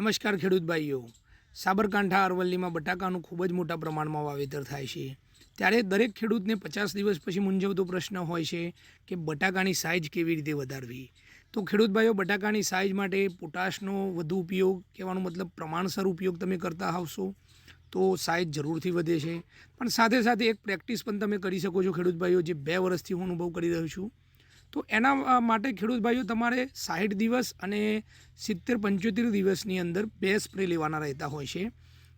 નમસ્કાર ખેડૂત ભાઈઓ. સાબરકાંઠા અરવલ્લીમાં બટાકાનું ખૂબ જ મોટા પ્રમાણમાં વાવેતર થાય છે. ત્યારે દરેક ખેડૂતને પચાસ દિવસ પછી મૂંઝવતો પ્રશ્ન હોય છે કે બટાકાની સાઇઝ કેવી રીતે વધારવી? તો ખેડૂત ભાઈઓ, બટાકાની સાઇઝ માટે પોટાશનો વધુ ઉપયોગ કહેવાનો મતલબ પ્રમાણસર ઉપયોગ તમે કરતા આવશો તો સાઇઝ જરૂરથી વધે છે. પણ સાથે સાથે એક પ્રેક્ટિસ પણ તમે કરી શકો છો ખેડૂત ભાઈઓ, જે બે વર્ષથી હું અનુભવ કરી રહ્યો છું. તો એના માટે ખેડૂત ભાઈઓ તમારે સાઠ દિવસ અને સિત્તેર પંચોતેર દિવસની અંદર બે સ્પ્રે લેવાના રહેતા હોય છે.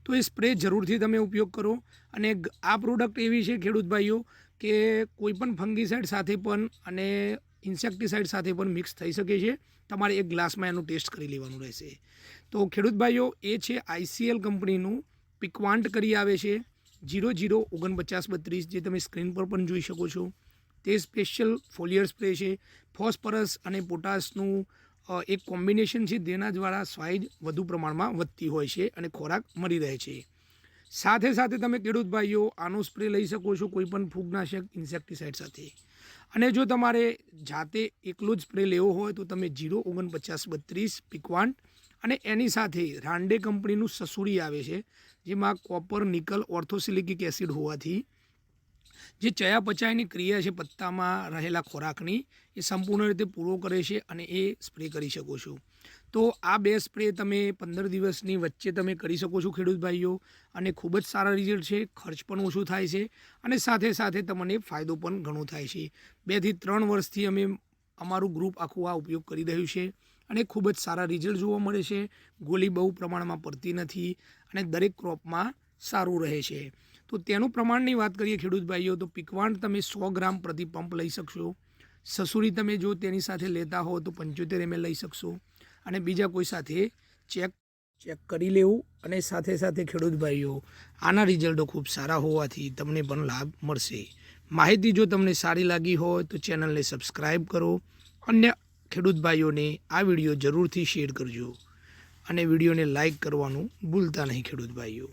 તો એ સ્પ્રે જરૂરથી તમે ઉપયોગ કરો અને આ પ્રોડક્ટ એવી છે ખેડૂત ભાઈઓ કે કોઈપણ ફંગીસાઇડ સાથે પણ અને ઇન્સેક્ટિસાઇડ સાથે પણ મિક્સ થઈ શકે છે. તમારે એક ગ્લાસમાં એનું ટેસ્ટ કરી લેવાનું રહેશે. તો ખેડૂત ભાઈઓ, એ છે આઈસીએલ કંપનીનું પિકવાન્ટ કરી આવે છે. જીરો જીરો ઓગણપચાસ બત્રીસ જે તમે સ્ક્રીન પર પણ જોઈ શકો છો. તે સ્પેશિયલ ફોલિયર સ્પ્રે છે. ફોસ્ફરસ અને પોટાશનું એક કોમ્બિનેશન છે તેના દ્વારા સ્વાઇડ વધુ પ્રમાણમાં વધતી હોય છે અને ખોરાક મળી રહે છે. સાથે સાથે તમે ખેડૂત ભાઈઓ, આનો સ્પ્રે લઈ શકો છો કોઈપણ ફૂગનાશક, ઇન્સેક્ટિસાઇડ સાથે. અને જો તમારે જાતે એકલો જ સ્પ્રે લેવો હોય તો તમે જીરો, ઓગણપચાસ, બત્રીસ, પિકવાન અને એની સાથે રાંડે કંપનીનું સસુરી આવે છે, જેમાં કોપર, નિકલ, ઓર્થોસિલિકિક એસિડ હોવાથી જે ચયાપચયની ક્રિયા છે પત્તામાં રહેલા ખોરાકની, એ સંપૂર્ણ રીતે પૂરો કરે છે અને એ સ્પ્રે કરી શકો છો. તો આ બે સ્પ્રે તમે પંદર દિવસની વચ્ચે તમે કરી શકો છો ખેડૂત ભાઈઓ. અને ખૂબ જ સારા રિઝલ્ટ છે, ખર્ચ પણ ઓછું થાય છે અને સાથે સાથે તમને ફાયદો પણ ઘણો થાય છે. બેથી ત્રણ વર્ષથી અમે અમારું ગ્રુપ આખું આ ઉપયોગ કરી રહ્યું છે અને ખૂબ જ સારા રિઝલ્ટ જોવા મળે છે. ગોલી બહુ પ્રમાણમાં પડતી નથી અને દરેક ક્રોપમાં સારું રહે છે. તો તેનું પ્રમાણની વાત કરીએ ખેડૂત ભાઈઓ તો પિકવાણ તમે સો ગ્રામ પ્રતિ પંપ લઈ શકશો. સસુરી તમે જો તેની સાથે લેતા હો તો પંચોતેર એમએલ લઈ શકશો. અને બીજા કોઈ સાથે ચેક ચેક કરી લેવું અને સાથે સાથે ખેડૂત ભાઈઓ આના રિઝલ્ટો ખૂબ સારા હોવાથી તમને પણ લાભ મળશે. માહિતી જો તમને સારી લાગી હોય તો ચેનલને સબસ્ક્રાઈબ કરો. અન્ય ખેડૂત ભાઈઓને આ વીડિયો જરૂરથી શેર કરજો. અને વિડીયોને લાઇક કરવાનું ભૂલતા નહીં ખેડૂત ભાઈઓ